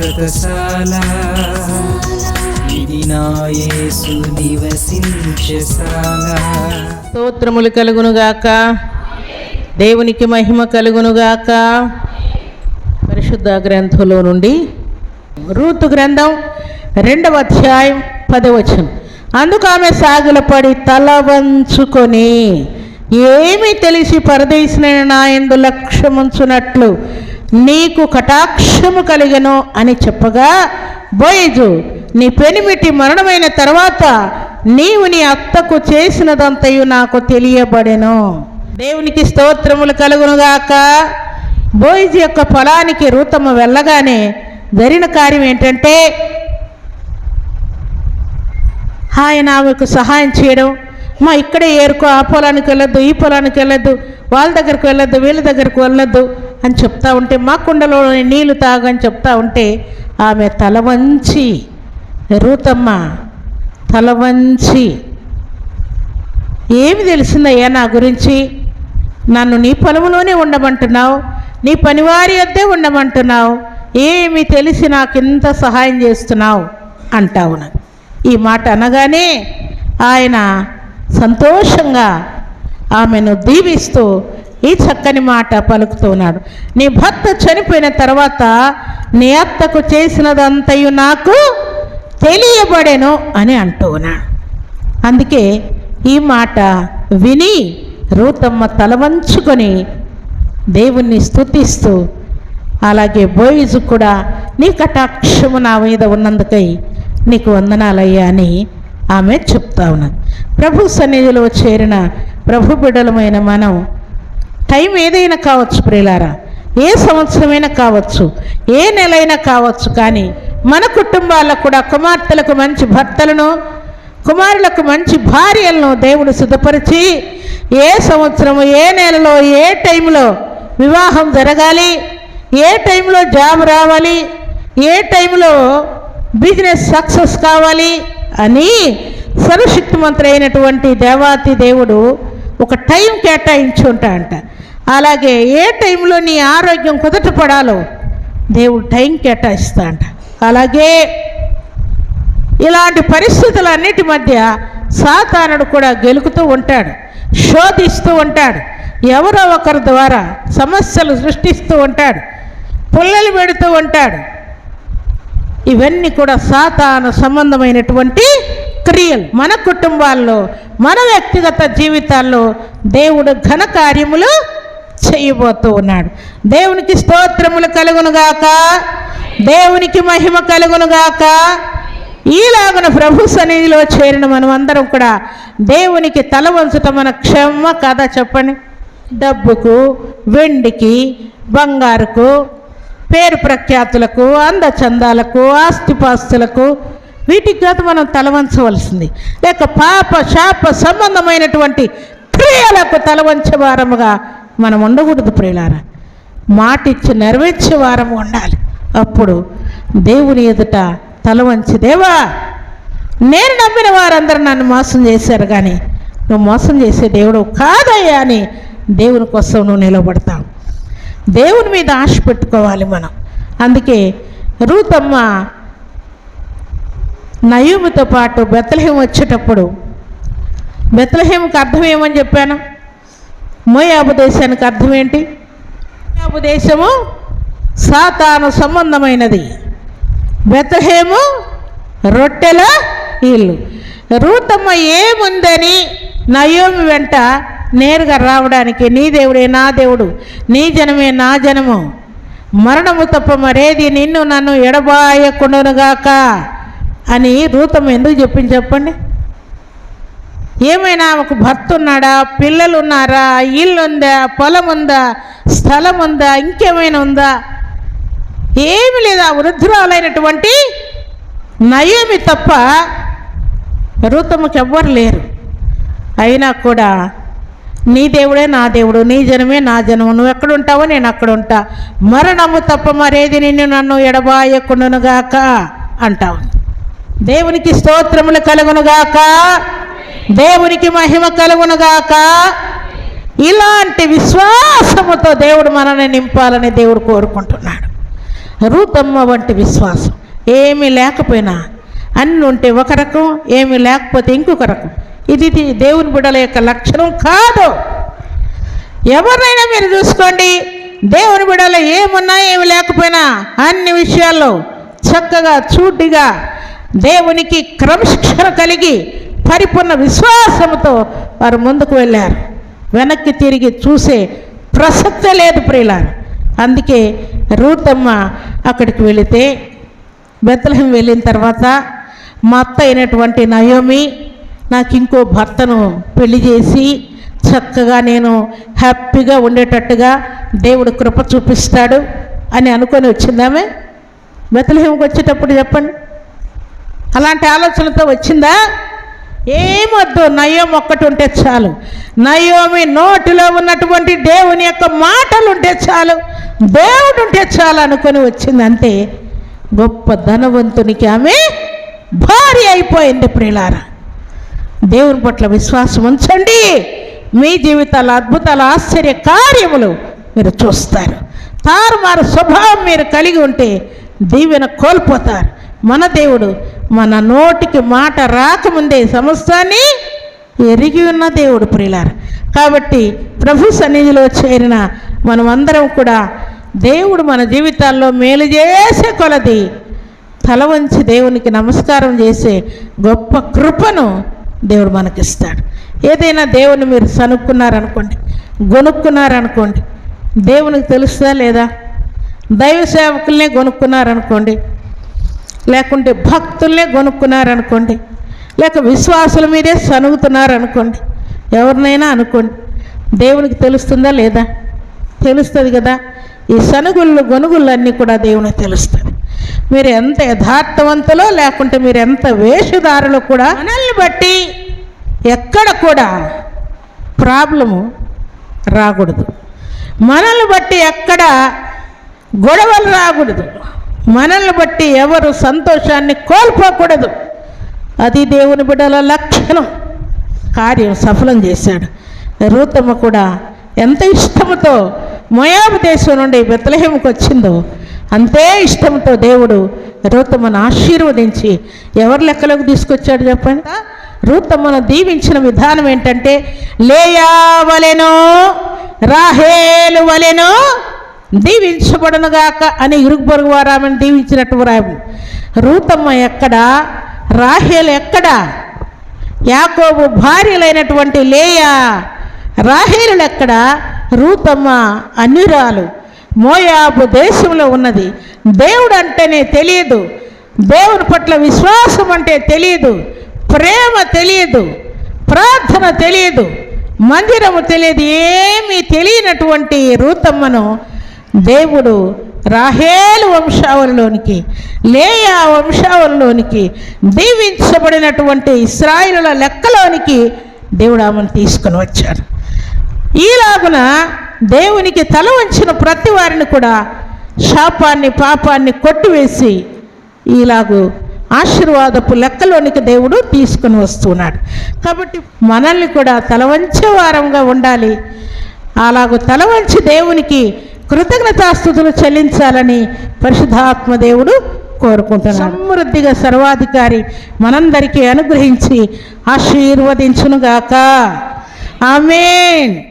శాశ్వతశాల ఇది నా యేసు నివసించశాల స్తోత్రములు కలుగునుగాక. దేవునికి మహిమ కలుగునుగాక. పరిశుద్ధ గ్రంథంలో నుండి రూతు గ్రంథం రెండవ అధ్యాయం పదవచనం అందుకు ఆమె సాగులపడి తల వంచుకొని ఏమి తెలిసి పరదేశిన నా ఎందు లక్ష్యముంచునట్లు నీకు కటాక్షము కలిగను అని చెప్పగా బోయజు నీ పెనిమిటి మరణమైన తర్వాత నీవు నీ అత్తకు చేసినదంతయు నాకు తెలియబడెను. దేవునికి స్తోత్రములు కలుగునుగాక. బోయిజు యొక్క పొలానికి రూతమ్మ వెళ్ళగానే జరిగిన కార్యం ఏంటంటే ఆయన ఆమెకు సహాయం చేయడం. మా ఇక్కడే ఏరుకో ఆ పొలానికి వెళ్ళొద్దు ఈ పొలానికి వెళ్ళొద్దు వాళ్ళ దగ్గరకు వెళ్ళొద్దు వీళ్ళ దగ్గరకు వెళ్ళొద్దు. అని చెప్తా ఉంటే మా కుండలో నీళ్ళు తాగని చెప్తా ఉంటే ఆమె తల వంచి రూతమ్మ తల వంచి ఏమి తెలిసిందయ్యా నా గురించి? నన్ను నీ పొలంలోనే ఉండమంటున్నావు నీ పనివారి వద్దే ఉండమంటున్నావు ఏమి తెలిసి నాకు ఇంత సహాయం చేస్తున్నావు? అంటావు నాకు ఈ మాట అనగానే ఆయన సంతోషంగా ఆమెను దీవిస్తూ ఈ చక్కని మాట పలుకుతున్నాడు. నీ భర్త చనిపోయిన తర్వాత నీ అత్తకు చేసినదంతయు నాకు తెలియబడెను అని అంటూ ఉన్నాడు అందుకే ఈ మాట విని రూతమ్మ తలవంచుకొని దేవుణ్ణి స్తుతిస్తూ అలాగే బోయిజు కూడా నీ కటాక్షము నా మీద ఉన్నందుకై నీకు వందనాలయ్యా అని ఆమె చెప్తా ఉన్నది. ప్రభు సన్నిధిలో చేరిన ప్రభు బిడలమైన మనం టైం ఏదైనా కావచ్చు ప్రియులారా ఏ సంవత్సరమైనా కావచ్చు ఏ నెలైనా కావచ్చు కానీ మన కుటుంబాలకు కూడా కుమార్తెలకు మంచి భర్తలను కుమారులకు మంచి భార్యలను దేవుడు సిద్ధపరిచి ఏ సంవత్సరము ఏ నెలలో ఏ టైంలో వివాహం జరగాలి ఏ టైంలో జాబ్ రావాలి ఏ టైంలో బిజినెస్ సక్సెస్ కావాలి అని సర్వశక్తిమంతుడు అయినటువంటి దేవాతి దేవుడు ఒక టైం కేటాయించి ఉంటాడంట అలాగే ఏ టైంలో నీ ఆరోగ్యం కుదటపడాలో దేవుడు టైం కేటాయిస్తా అంట అలాగే ఇలాంటి పరిస్థితులన్నిటి మధ్య సాతానుడు కూడా గెలుకుతూ ఉంటాడు శోధిస్తూ ఉంటాడు ఎవరో ఒకరి ద్వారా సమస్యలు సృష్టిస్తూ ఉంటాడు పుల్లలు పెడుతూ ఉంటాడు. ఇవన్నీ కూడా సాతాను సంబంధమైనటువంటి క్రియలు. మన కుటుంబాల్లో మన వ్యక్తిగత జీవితాల్లో దేవుడు ఘన కార్యములు చేయబోతూ ఉన్నాడు. దేవునికి స్తోత్రములు కలుగునుగాక దేవునికి మహిమ కలుగునుగాక ఈలాగున ప్రభు సన్నిధిలో చేరిన మనం అందరం కూడా దేవునికి తల వంచుట మన క్షమ కథ చెప్పండి. డబ్బుకు వెండికి బంగారుకు పేరు ప్రఖ్యాతులకు అందచందాలకు ఆస్తిపాస్తులకు వీటికి కాదు మనం తలవంచవలసింది లేక పాప శాప సంబంధమైనటువంటి క్రియలకు తలవంచే వారముగా మనం ఉండకూడదు ప్రియులారా. మాట ఇచ్చి నెరవేర్చే వారము ఉండాలి. అప్పుడు దేవుని ఎదుట తల వంచి దేవా నేను నమ్మిన వారందరూ నన్ను మోసం చేశారు కానీ నువ్వు మోసం చేసే దేవుడు కాదయ్యా అని దేవుని కోసం నువ్వు నిలబడతావు. దేవుని మీద ఆశ పెట్టుకోవాలి మనం. అందుకే రూతమ్మ నయూమితో పాటు బెత్తలహేం వచ్చేటప్పుడు బెత్తలహేంకి అర్థం ఏమని చెప్పాను? మోయాపదేశానికి అర్థమేంటి? అర్థం ఏంటి సాతాను సంబంధమైనది. బెతహేము రొట్టెల ఇల్లు. రూతమ్మ ఏముందని నయోమి వెంట నేరుగా రావడానికి నీ దేవుడే నా దేవుడు నీ జనమే నా జనము. మరణము తప్ప మరేది నిన్ను నన్ను ఎడబాయకుండానుగాక అని రూతమ్మ ఎందుకు చెప్పింది చెప్పండి? ఏమైనా ఒక భర్త ఉన్నాడా పిల్లలు ఉన్నారా ఇల్లు ఉందా పొలం ఉందా స్థలం ఉందా ఇంకేమైనా ఉందా? ఏమి లేదా వృద్ధురాలైనటువంటి నయమి తప్ప రూతమ్మకి ఎవ్వరు లేరు. అయినా కూడా నీ దేవుడే నా దేవుడు నీ జనమే నా జనము నువ్వు ఎక్కడుంటావో నేను అక్కడ ఉంటా మరణము తప్ప మరేది నిన్ను నన్ను ఎడబాయకుండునుగాక అంటావు దేవునికి స్తోత్రములు కలుగునుగాక. దేవునికి మహిమ కలుగునుగాక. ఇలాంటి విశ్వాసముతో దేవుడు మనల్ని నింపాలని దేవుడు కోరుకుంటున్నాడు. రూతమ్మ వంటి విశ్వాసం. ఏమీ లేకపోయినా అన్ని ఉంటే ఒక రకం ఏమీ లేకపోతే ఇంకొక రకం. ఇది దేవుని బిడ్డల యొక్క లక్షణం కాదు. ఎవరినైనా మీరు చూసుకోండి. దేవుని బిడలో ఏమున్నా ఏమి లేకపోయినా అన్ని విషయాల్లో చక్కగా చూటిగా దేవునికి క్రమశిక్షణ కలిగి పరిపూర్ణ విశ్వాసంతో వారు ముందుకు వెళ్ళారు. వెనక్కి తిరిగి చూసే ప్రసక్తే లేదు ప్రియులారు. అందుకే రూతమ్మ అక్కడికి వెళితే బెత్తలహం వెళ్ళిన తర్వాత మా అత్త అయినటువంటి నయోమి నాకు ఇంకో భర్తను పెళ్ళి చేసి చక్కగా నేను హ్యాపీగా ఉండేటట్టుగా దేవుడు కృప చూపిస్తాడు అని అనుకొని వచ్చిందామే బెత్తలహేమకి వచ్చేటప్పుడు చెప్పండి. అలాంటి ఆలోచనతో వచ్చిందా? ఏమొద్దు? నయం ఒక్కటి ఉంటే చాలు. నయోమి నోటిలో ఉన్నటువంటి దేవుని యొక్క మాటలు ఉంటే చాలు. దేవుడు ఉంటే చాలు అనుకొని వచ్చింది అంతే గొప్ప ధనవంతునికి ఆమె భారీ అయిపోయింది ప్రియులారా. దేవుని పట్ల విశ్వాసం ఉంచండి. మీ జీవితాల అద్భుతాల ఆశ్చర్య కార్యములు మీరు చూస్తారు. తారుమారు స్వభావం మీరు కలిగి ఉంటే దీవెన కోల్పోతారు. మన దేవుడు మన నోటికి మాట రాకముందే సమస్తాన్ని ఎరిగి ఉన్న దేవుడు ప్రియులారు. కాబట్టి ప్రభు సన్నిధిలో చేరిన మనమందరం కూడా దేవుడు మన జీవితాల్లో మేలు చేసే కొలది తల వంచి దేవునికి నమస్కారం చేసే గొప్ప కృపను దేవుడు మనకిస్తాడు. ఏదైనా దేవుని మీరు సనుక్కున్నారనుకోండి గొనుక్కున్నారనుకోండి దేవునికి తెలుస్తుందా లేదా? దైవ సేవకుల్నే గొనుక్కున్నారనుకోండి లేకుంటే భక్తుల్నే కొనుక్కున్నారనుకోండి లేక విశ్వాసుల మీదే సనుగుతున్నారనుకోండి ఎవరినైనా అనుకోండి. దేవునికి తెలుస్తుందా లేదా? తెలుస్తుంది కదా. ఈ సనుగుళ్ళు గొనుగుళ్ళన్నీ కూడా దేవునికి తెలుస్తుంది మీరు ఎంత యథార్థవంతులో లేకుంటే మీరు ఎంత వేషధారులో కూడా మనల్ని బట్టి ఎక్కడ కూడా ప్రాబ్లము రాకూడదు. మనల్ని బట్టి ఎక్కడ గొడవలు రాకూడదు. మనల్ని బట్టి ఎవరు సంతోషాన్ని కోల్పోకూడదు. అది దేవుని బిడ్డల లక్షణం. కార్యం సఫలం చేశాడు. రూతమ్మ కూడా ఎంత ఇష్టముతో మోయాబు దేశం నుండి బెత్తలహేమకు వచ్చిందో అంతే ఇష్టంతో దేవుడు రూతమ్మను ఆశీర్వదించి ఎవరి లెక్కలోకి తీసుకొచ్చాడు చెప్పండి? రూతమ్మను దీవించిన విధానం ఏంటంటే లేయా వలెనో రాహేలు వలెనో దీవించబడనుగాక అని ఇరుగు పొరుగు వారు ఆమెను దీవించినట్టు రాయము రూతమ్మ ఎక్కడ? రాహేలు ఎక్కడ? యాకోబు భార్యలైనటువంటి లేయా? రాహేలులు ఎక్కడ? రూతమ్మ అన్యురాలు. మోయాబు దేశంలో ఉన్నది. దేవుడు అంటేనే తెలియదు. దేవుని పట్ల విశ్వాసం అంటే తెలియదు. ప్రేమ తెలియదు. ప్రార్థన తెలియదు. మందిరము తెలియదు. ఏమీ తెలియనటువంటి రూతమ్మను దేవుడు రాహేలు వంశావళిలోనికి లేయా వంశావళిలోనికి దీవించబడినటువంటి ఇస్రాయిలుల లెక్కలోనికి దేవుడు ఆమెను తీసుకొని వచ్చాడు. ఈలాగున దేవునికి తల వంచిన ప్రతి వారిని కూడా శాపాన్ని పాపాన్ని కొట్టివేసి ఈలాగు ఆశీర్వాదపు లెక్కలోనికి దేవుడు తీసుకుని వస్తున్నాడు. కాబట్టి మనల్ని కూడా తల వంచే వారంగా ఉండాలి. అలాగు తల వంచి దేవునికి కృతజ్ఞతాస్థుతులు చెల్లించాలని పరిశుద్ధాత్మ దేవుడు కోరుకుంటున్నాడు. సమృద్ధిగా సర్వాధికారి మనందరికీ అనుగ్రహించి ఆశీర్వదించునుగాక. ఆమెన్.